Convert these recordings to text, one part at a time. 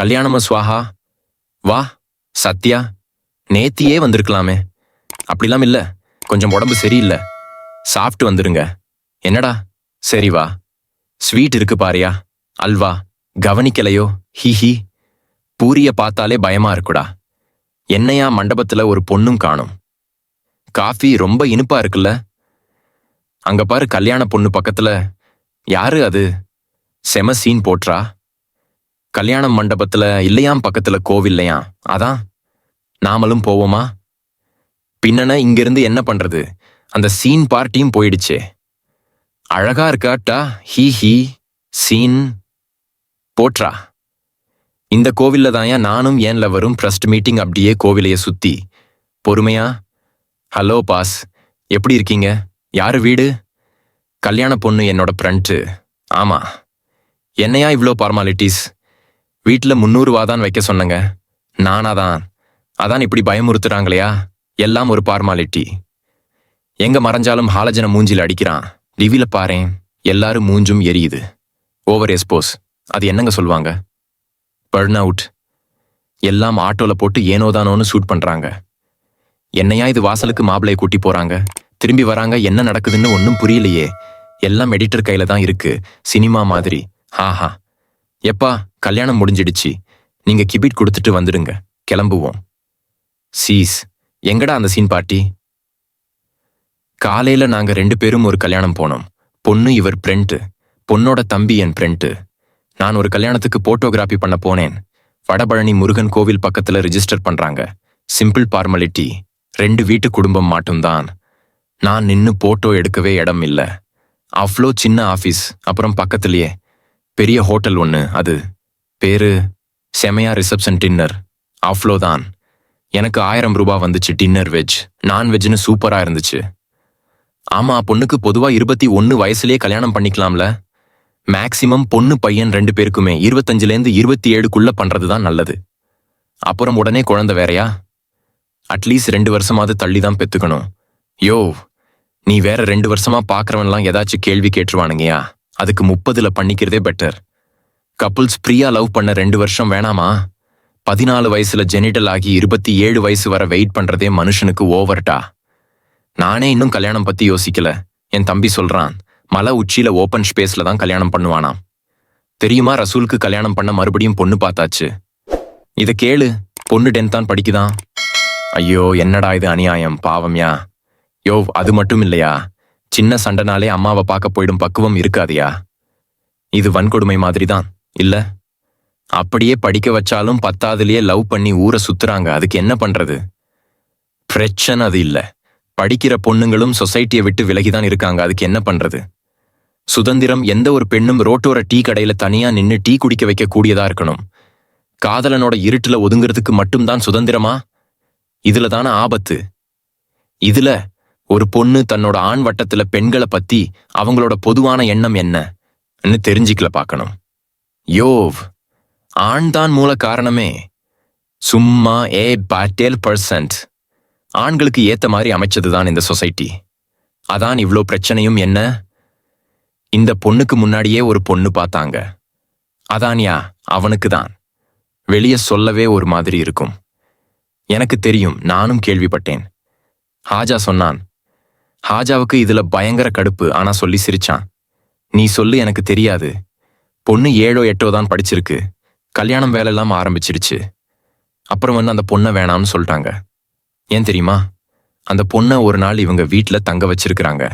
கல்யாணமா சுவாஹா? வா சத்யா நேத்தியே வந்திருக்கலாமே. அப்படிலாம் இல்ல. கொஞ்சம் உடம்பு சரியில்லை. சாப்பிட்டு வந்துருங்க. என்னடா? சரி வா. ஸ்வீட் இருக்கு பாரியா? அல்வா. கவனிக்கலையோ? ஹிஹி பூரிய பார்த்தாலே பயமா இருக்குடா. என்னையா மண்டபத்துல ஒரு பொண்ணும் காணும்? காஃபி ரொம்ப இனிப்பா இருக்குல்ல? அங்க பாரு கல்யாண பொண்ணு பக்கத்துல. யாரு அது? செம சீன் போட்றா. கல்யாண மண்டபத்துல இல்லையாம் பக்கத்துல கோவில்லையாம் அதான் நாமளும் போவோமா? பின்னன இங்கிருந்து என்ன பண்றது? அந்த சீன் பார்ட்டியும் போயிடுச்சே. அழகா இருக்காட்டா ஹீ ஹீ சீன். போட்ரா இந்த கோவில்ல தாயா நானும் ஏன் லவரும் ட்ரஸ்ட் மீட்டிங் அப்படியே கோவிலைய சுத்தி. பொறுமையா? Hello boss. எப்படி இருக்கீங்க? யாரு வீடு? கல்யாண பொண்ணு என்னோட ஃப்ரெண்ட்டு. ஆமா. என்னையா இவ்வளோ ஃபார்மாலிட்டிஸ் வீட்டில் முந்நூறுவா தான் வைக்க சொன்னங்க. நானா தான் அதான் இப்படி பயமுறுத்துறாங்களையா? எல்லாம் ஒரு ஃபார்மாலிட்டி எங்க மறைஞ்சாலும் ஹாலஜனை மூஞ்சில் அடிக்கிறான். டிவியில் பாரேன். எல்லாரும் மூஞ்சும் எரியுது. ஓவர் எஸ்போஸ் அது என்னங்க சொல்லுவாங்க பர்ன் அவுட் எல்லாம் ஆட்டோல போட்டு ஏனோதானோன்னு ஷூட் பண்றாங்க. என்னையா இது வாசலுக்கு மாப்பிளையை கூட்டி போறாங்க? திரும்பி வராங்க என்ன நடக்குதுன்னு ஒன்றும் புரியலையே. எல்லாம் எடிட்டர் கையில தான் இருக்கு. சினிமா மாதிரி. ஹாஹா எப்பா கல்யாணம் முடிஞ்சிடுச்சு. நீங்க கிபிட் கொடுத்துட்டு வந்துடுங்க. கிளம்புவோம். சீஸ் எங்கடா அந்த சீன் பார்ட்டி காலையில நாங்க ரெண்டு பேரும் ஒரு கல்யாணம் போனோம். பொண்ணு இவர் பிரெண்ட்டு பொண்ணோட தம்பி என் பிரெண்ட்டு நான் ஒரு கல்யாணத்துக்கு போட்டோகிராஃபி பண்ண போனேன். வடபழனி முருகன் கோவில் பக்கத்துல ரிஜிஸ்டர் பண்றாங்க. சிம்பிள் ஃபார்மாலிட்டி ரெண்டு வீட்டு குடும்பம் மட்டும்தான். நான் நின்னு போட்டோ எடுக்கவே இடம் இல்லை. அவ்வளோ சின்ன ஆஃபீஸ் அப்புறம் பக்கத்துலயே. பெரிய ஹோட்டல் ஒன்று அது. பேரு செமையா ரிசப்ஷன் டின்னர் அவ்வளோதான் எனக்கு ஆயிரம் ரூபாய் வந்துச்சு டின்னர் வெஜ் நான்வெஜ்னு சூப்பராக இருந்துச்சு. ஆமா பொண்ணுக்கு பொதுவாக இருபத்தி ஒன்று வயசுலேயே கல்யாணம் பண்ணிக்கலாம்ல. மேக்சிமம் பொண்ணு பையன் ரெண்டு பேருக்குமே இருபத்தஞ்சுலேருந்து இருபத்தி ஏழுக்குள்ள பண்றதுதான் நல்லது. அப்புறம் உடனே குழந்தை வேறையா? அட்லீஸ்ட் ரெண்டு வருஷமாவது தள்ளி தான் பெற்றுக்கணும் யோ நீ வேற ரெண்டு வருஷமா பார்க்குறவன்லாம் ஏதாச்சும் கேள்வி கேட்டுருவானுங்கயா? அதுக்கு முப்பதுல பண்ணிக்கிறதே பெட்டர் கப்புள்ஸ் பிரியா லவ் பண்ண ரெண்டு வருஷம் வேணாமா? பதினாலு வயசுல ஜெனிட்டல் ஆகி இருபத்தி ஏழு வயசு வர வெயிட் பண்றதே மனுஷனுக்கு ஓவர்டா நானே இன்னும் கல்யாணம் பத்தி யோசிக்கல. என் தம்பி சொல்றான் மலை உச்சியில ஓபன் ஸ்பேஸ்ல தான் கல்யாணம் பண்ணுவானாம். தெரியுமா ரசூலுக்கு கல்யாணம் பண்ண மறுபடியும் பொண்ணு பார்த்தாச்சு? இத கேளு பொண்ணு டென்த் தான் படிக்குதான் ஐயோ என்னடா இது அநியாயம் பாவம்யா. யோ அது மட்டும் இல்லையா? சின்ன சண்டைனாலே அம்மாவை பார்க்க போயிடும் பக்குவம் இருக்காதியா? இது வன்கொடுமை மாதிரி தான் இல்ல. அப்படியே படிக்க வச்சாலும் பத்தாவதுலயே லவ் பண்ணி ஊரை சுத்துறாங்க. அதுக்கு என்ன பண்றது? பிரச்சனை அது இல்ல. படிக்கிற பொண்ணுங்களும் சொசைட்டியை விட்டு விலகிதான் இருக்காங்க. அதுக்கு என்ன பண்றது? சுதந்திரம் எந்த ஒரு பெண்ணும் ரோட்டோர டீ கடையில தனியா நின்னு டீ குடிக்க வைக்க கூடியதா இருக்கணும். காதலனோட இருட்டுல ஒதுங்கிறதுக்கு மட்டும்தான் சுதந்திரமா? இதுல தானே ஆபத்து. இதுல ஒரு பொண்ணு தன்னோட ஆண் வட்டத்துல பெண்களை பத்தி அவங்களோட பொதுவான எண்ணம் என்னன்னு தெரிஞ்சுக்கல பார்க்கணும் யோவ் ஆண் தான் மூல காரணமே. சும்மா ஏ பேட்டேல் பர்சன்ட். ஆண்களுக்கு ஏத்த மாதிரி அமைச்சதுதான் இந்த சொசைட்டி. அதான் இவ்வளோ பிரச்சனையும் என்ன? இந்த பொண்ணுக்கு முன்னாடியே ஒரு பொண்ணு பார்த்தாங்க. அதான்யா அவனுக்கு தான் வெளியே சொல்லவே ஒரு மாதிரி இருக்கும். எனக்கு தெரியும் நானும் கேள்விப்பட்டேன். ஹாஜா சொன்னான். ஹாஜாவுக்கு இதுல பயங்கர கடுப்பு ஆனா சொல்லி சிரிச்சான். நீ சொல்லு எனக்கு தெரியாது. பொண்ணு ஏழோ எட்டோ தான் படிச்சிருக்கு. கல்யாணம் வேலை இல்லாமல் ஆரம்பிச்சிடுச்சு அப்புறம் வந்து அந்த பொண்ணை வேணாம்னு சொல்லிட்டாங்க. ஏன் தெரியுமா? அந்த பொண்ணை ஒரு நாள் இவங்க வீட்டில் தங்க வச்சிருக்கிறாங்க.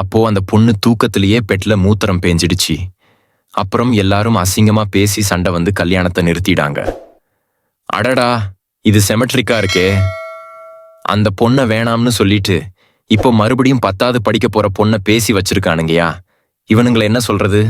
அப்போ அந்த பொண்ணு தூக்கத்திலேயே பெட்டில் மூத்திரம் பேஞ்சிடுச்சு. அப்புறம் எல்லாரும் அசிங்கமாக பேசி சண்டை வந்து கல்யாணத்தை நிறுத்திடாங்க அடடா இது செமெட்ரிக்கா இருக்கே. அந்த பொண்ணை வேணாம்னு சொல்லிட்டு இப்போ மறுபடியும் பத்தாவது படிக்க போற பொண்ணை பேசி வச்சிருக்கானுங்கயா. இவனுங்களை என்ன சொல்றது?